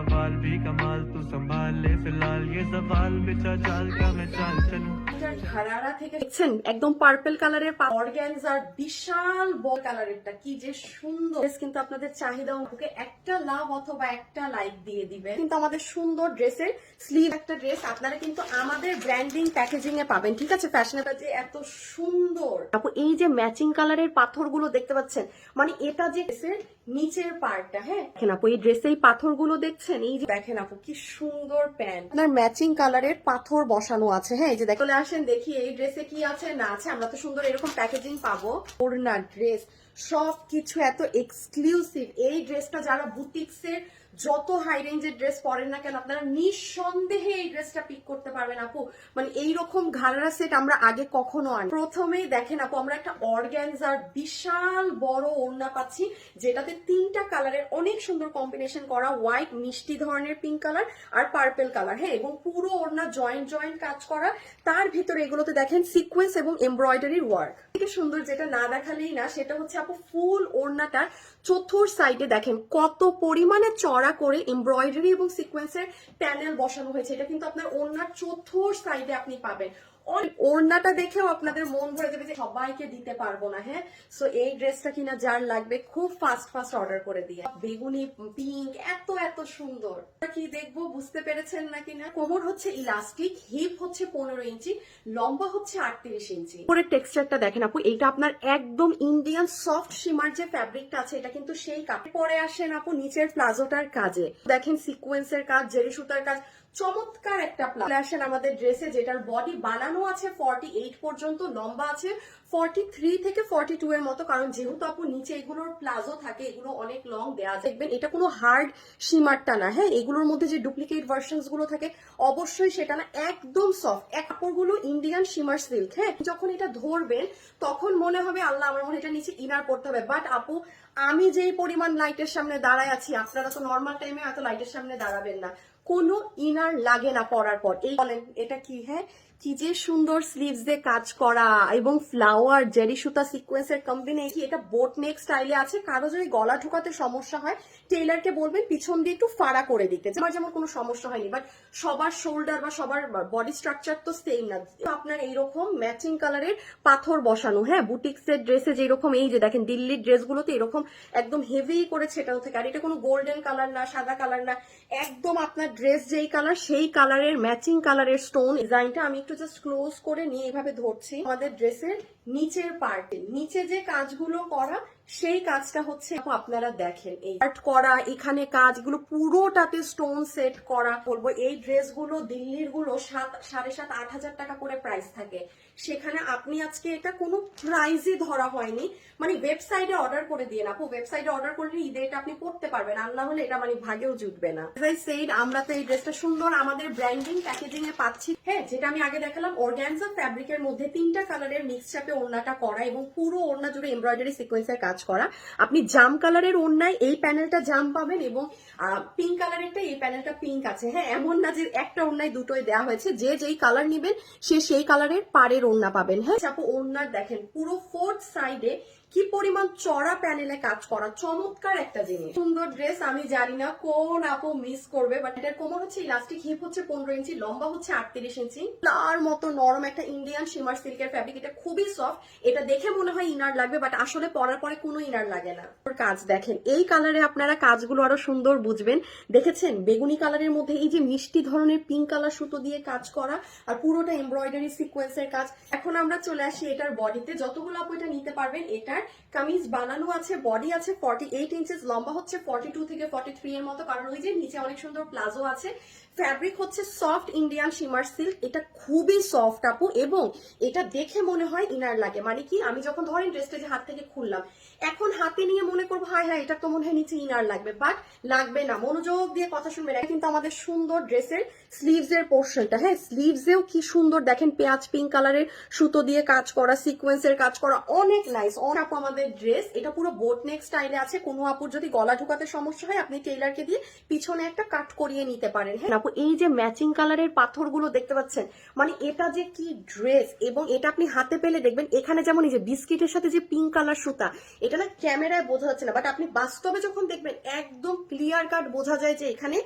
सवाल भी कमाल तू संभाल ले फिलहाल ये सवाल बिचा चाल का मैं चाल चलूं ঘাড়ারা থেকে দেখছেন একদম পার্পল কালারের অর্গ্যানজার বিশাল বল কালারেরটা কি যে সুন্দর Dress কিন্তু আপনাদের চাহিদা ওকে একটা লাভ অথবা একটা লাইক দিয়ে দিবেন কিন্তু আমাদের সুন্দর ড্রেসের স্লিভ একটা ড্রেস আপনারা কিন্তু আমাদের ব্র্যান্ডিং প্যাকেজিং এ পাবেন ঠিক আছে ফ্যাশনেবল যে এত সুন্দর আপু এই যে ম্যাচিং কালারের পাথরগুলো দেখতে পাচ্ছেন মানে এটা যে ড্রেসের নিচের পার্টটা হ্যাঁ দেখেন আপু এই ড্রেসে এই পাথরগুলো দেখছেন এই যে দেখেন আপু কি সুন্দর প্যান্ট। আপনার ম্যাচিং কালারের পাথর বসানো আছে হ্যাঁ এই যে দেখলে আসেন দেখি এই ড্রেসে কি আছে না আছে। আমরা তো সুন্দর এরকম প্যাকেজিং পাবো। ওড়না ড্রেস সব কিছু এত এক্সক্লুসিভ এই ড্রেসটা যারা বুটিক্সের যত হাই রেঞ্জের ড্রেস পরেন না কেন, আপনারা নিঃসন্দেহে এই ড্রেসটা পিক করতে পারবেন আপু। মানে এইরকম ঘাড়া সেট আমরা আগে কখনো আনি। প্রথমেই দেখেন আপু, আমরা একটা অর্গ্যানজার বিশাল বড় ওড়না পাচ্ছি, যেটাতে তিনটা কালারের অনেক সুন্দর কম্বিনেশন করা হোয়াইট মিষ্টি ধরনের পিঙ্ক কালার আর পার্পেল কালার হ্যাঁ? এবং পুরো ওড়না জয়েন্ট জয়েন্ট কাজ করা। তার ভিতরে এগুলোতে দেখেন সিকোয়েন্স এবং এমব্রয়ডারি ওয়ার্ক থেকে সুন্দর যেটা না দেখালেই না, সেটা হচ্ছে আপু ফুল ওড়নাটার চতুর সাইডে দেখেন, কত পরিমাণে চড়া করে এমব্রয়ডারি এবং সিকোয়েন্সের প্যানেল বসানো হয়েছে। এটা কিন্তু আপনার ওড়নার চতুর সাইডে আপনি পাবেন। ওড়নাটা দেখেও আপনাদের মন ভরে যাবে যে সবাইকে দিতে পারব না হ্যাঁ? সো এই ড্রেসটা কিনা যার লাগবে, খুব ফাস্ট ফাস্ট অর্ডার করে দিয়ে। বেগুনি পিঙ্ক এত এত সুন্দর। কি দেখব, বুঝতে পেরেছেন কোমর হচ্ছে ইলাস্টিক হিপ হচ্ছে পনেরো ইঞ্চি, লম্বা হচ্ছে আটত্রিশ ইঞ্চি। উপরের টেক্সচারটা দেখেন আপু এটা আপনার একদম ইন্ডিয়ান সফট সীমার যে ফ্যাব্রিকটা আছে, এটা কিন্তু সেই কাপড় পরে আসেন আপু, নিচের প্লাজোটার কাজে। দেখেন সিকোয়েন্সের কাজ, জেরি সুতার কাজ, চমৎকার একটা প্লাজো আসেন আমাদের ড্রেসে যেটার বডি বানানো আছে? ফর্টি এইট পর্যন্ত লম্বা আছে। ফর্টি থ্রি থেকে ফর্টি টু এর মতো, কারণ যেহেতু আপু নিচে এগুলোর প্লাজো থাকে, এগুলো অনেক লং দেয়া দেখবেন, এটা কোনো হার্ড সীমারটা না হ্যাঁ? এগুলোর মধ্যে যে ডুপ্লিকেট ভার্সনসগুলো থাকে, অবশ্যই সেটা না, একদম সফট এক কাপড়গুলো ইন্ডিয়ান সীমার সিল্ক হ্যাঁ? যখন এটা ধরবেন, তখন মনে হবে, আল্লাহ, আমার মনে এটা নিচে ইনার পড়তে হবে। বাট আপু, আমি যেই পরিমাণ লাইটের সামনে দাঁড়ায় আছি, আপনারা তো নর্মাল টাইমে এত লাইটের সামনে দাঁড়াবেন না। কোনো ইনার লাগে না পরার পর। এই বলেন, এটা কি হ্যাঁ? কি যে সুন্দর স্লিভস দিয়ে কাজ করা এবং ফ্লাওয়ার জেরি সুতা সিকোয়েন্সের কম্বিনেশন এটা বোট নেক স্টাইলে আছে। কারও যদি গলা ঢুকাতে সমস্যা হয় টেইলারকে বলবেন, পিছন দিয়ে একটু ফাড়া করে দিতে। আমার যেমন কোনো সমস্যা হয়নি বাট সবার শোল্ডার বা সবার বডি স্ট্রাকচার তো সেম না। আপনার এইরকম ম্যাচিং কালারের পাথর বসানো হ্যাঁ বুটিক্সের ড্রেসে যেরকম, এই যে দেখেন, দিল্লির ড্রেসগুলোতে এরকম একদম হেভি করে ছেটানো থাকে। আর এটা কোনো গোল্ডেন কালার না, সাদা কালার না। একদম আপনার ড্রেস যেই কালার সেই কালারের ম্যাচিং কালারের স্টোন ডিজাইনটা আমি একটু জাস্ট ক্লোজ করে নিয়ে এইভাবে ধরছি আমাদের ড্রেসের নিচের পার্টে নিচে যে কাজগুলো করা, সেই কাজটা হচ্ছে আপনারা দেখেন। এই আর্ট করা, এখানে কাজগুলো পুরোটাতে স্টোন সেট করা বলব এই ড্রেসগুলো দিল্লিরগুলো সাত, সাড়ে সাত, আট হাজার টাকা করে প্রাইস থাকে। সেখানে আপনি আজকে এটা কোনো প্রাইজই ধরা হয়নি। মানে ওয়েবসাইটে অর্ডার করে দিয়ে না ওয়েবসাইটে অর্ডার করলে ঈদে এটা আপনি পড়তে পারবেন। আর না হলে এটা মানে ভাগেও জুটবে না। সেইড আমরা তো এই ড্রেসটা সুন্দর আমাদের ব্র্যান্ডিং প্যাকেজিং এ পাচ্ছি। হ্যাঁ যেটা আমি আগে দেখালাম অর্গ্যানজা ফ্যাব্রিকের মধ্যে তিনটা কালারের মিক্স চাপে ওড়নাটা করা এবং পুরো ওড়না জুড়ে এমব্রয়ডারি সিকোয়েন্সের কাজ করা। আপনি জাম কালারের ওড়নায় এই প্যানেলটা জাম পাবেন এবং পিঙ্ক কালারেরটা এই প্যানেলটা পিঙ্ক আছে। হ্যাঁ এমন না যে একটা ওড়নায় দুটোই দেওয়া হয়েছে। যে যেই কালার নেবেন, সে সেই কালারের পাড়ের ওড়না পাবেন। হ্যাঁ আপু ওড়নার দেখেন, পুরো ফোর্থ সাইডে কি পরিমাণ চড়া প্যানেলে কাজ করা? চমৎকার একটা জিনিস। সুন্দর ড্রেস আমি জানি না কোন আপু মিস করবে বাট এটার কোমর হচ্ছে ইলাস্টিক হিপ হচ্ছে পনেরো ইঞ্চি, লম্বা হচ্ছে আটত্রিশ ইঞ্চি। তার মতো নরম একটা ইন্ডিয়ান শিমার সিল্কের ফ্যাব্রিক এটা খুবই সফট এটা দেখে মনে হয় ইনার লাগবে বাট আসলে পরার পরে কোনো ইনার লাগে না। ওর কাজ দেখেন, এই কালারে আপনারা কাজগুলো আরও সুন্দর বুঝবেন। দেখেছেন, বেগুনি কালারের মধ্যে এই যে মিষ্টি ধরনের পিঙ্ক কালার সুতো দিয়ে কাজ করা, আর পুরোটা এমব্রয়ডারি সিকোয়েন্সের কাজ। এখন আমরা চলে আসি এটার বডিতে যতগুলো আপু এটা নিতে পারবেন, এটার কামিজ বানানো আছে বডি আছে ফর্টি এইট ইঞ্চেস লম্বা হচ্ছে ফর্টি টু থেকে ফর্টি থ্রি এর মতো, কারণ ওই যে নিচে অনেক সুন্দর প্লাজো আছে ফ্যাব্রিক হচ্ছে সফট ইন্ডিয়ান শিমার সিল্ক এটা খুবই সফট আপু, এবং এটা দেখে মনে হয় ইনার লাগে। মানে কি, আমি যখন ধরেন ড্রেসটা যে হাত থেকে খুললাম, এখন হাতে নিয়ে মনে করব, হায় হ্যাঁ এটা তো মনে হয় নিচে ইনার লাগবে বাট লাগবে না। মনোযোগ দিয়ে কথা শুনবেন, এটা কিন্তু আমাদের সুন্দর ড্রেসের স্লিভস এর পোর্শনটা হ্যাঁ স্লিভসেও কি সুন্দর, দেখেন পেঁয়াজ পিঙ্ক কালারের সুতো দিয়ে কাজ করা সিকোয়েন্সের কাজ করা, অনেক নাইস অন আপু আমাদের ড্রেস এটা পুরো বোট নেক স্টাইলে আছে, কোনো আপুর যদি গলা ঢুকাতে সমস্যা হয়, আপনি টেইলারকে দিয়ে পিছনে একটা কাট করিয়ে নিতে পারেন হ্যাঁ। আপু, এই যে ম্যাচিং কালারের পাথরগুলো দেখতে পাচ্ছেন মানে এটা যে কি ড্রেস এবং এটা আপনি হাতে পেলে দেখবেন, এখানে যেমন এই যে বিস্কিটের সাথে যে পিঙ্ক কালার সুতা, এটা না ক্যামেরায় বোঝা যাচ্ছে না বাট আপনি বাস্তবে যখন দেখবেন, একদম ক্লিয়ার কাট বোঝা যায় যে এখানে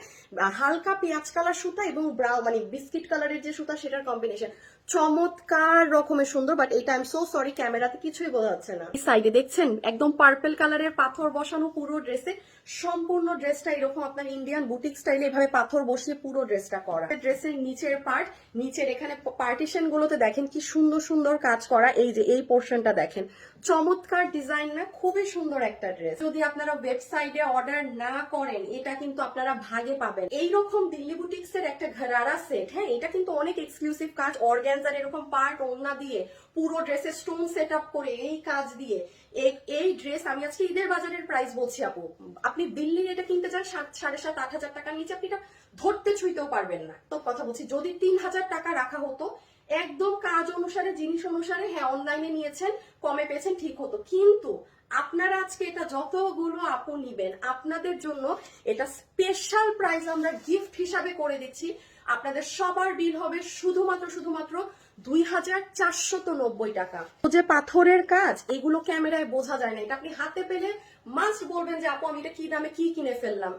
হালকা পেঁয়াজ কালার সুতা এবং ব্রাউ মানে বিস্কিট কালারের যে সুতা, সেটার কম্বিনেশন চমৎকার রকমের সুন্দর বাট এটা আমি সো সরি ক্যামেরাতে কিছুই বোঝা যাচ্ছে না। সাইডে দেখছেন, একদম পার্পল কালারের পাথর বসানো পুরো ড্রেসে সম্পূর্ণ ড্রেসটা এরকম আপনার ইন্ডিয়ান বুটিক স্টাইলে এভাবে পাথর বসিয়ে পুরো ড্রেসটা করা। ড্রেসের নিচের পার্ট নিচের এখানে পার্টিশন গুলোতে দেখেন কি সুন্দর সুন্দর কাজ করা, এই যে এই পোর্শনটা দেখেন। চমৎকার ডিজাইন না, খুবই সুন্দর একটা ড্রেস যদি আপনারা ওয়েবসাইটে অর্ডার না করেন, এটা কিন্তু আপনারা ভাগে পাবেন। এইরকম দিল্লি বুটিক্স এর একটা ঘরারা সেট হ্যাঁ এটা কিন্তু অনেক এক্সক্লুসিভ কাজ। অর্গ্যানজার এরকম পার্ট ওড়না দিয়ে, পুরো ড্রেসে স্টোন সেট আপ করে এই কাজ দিয়ে এই ড্রেস আমি আজকে ঈদের বাজারের প্রাইস বলছি আপু। আপনি দিল্লির এটা কিনতে চান, সাত, সাড়ে সাত, আট হাজার টাকার নিচে আপনি এটা ধরতে ছুঁইতেও পারবেন না। তো কথা বলছি, যদি তিন হাজার টাকা রাখা হতো, একদম কাজ অনুসারে, জিনিস অনুসারে হ্যাঁ অনলাইনে নিয়েছেন, কমে পেয়েছেন, ঠিক হতো। কিন্তু আপনারা আজকে এটা যতগুলো আপু নিবেন, আপনাদের জন্য এটা স্পেশাল প্রাইস আমরা গিফট হিসাবে করে দিচ্ছি। আপনাদের সবার বিল হবে শুধুমাত্র শুধুমাত্র দুই হাজার চারশত নব্বই টাকা। যে পাথরের কাজ, এগুলো ক্যামেরায় বোঝা যায় না। এটা আপনি হাতে পেলে মাস্ট বলবেন যে আপু আমি এটা কি দামে কি কিনে ফেললাম?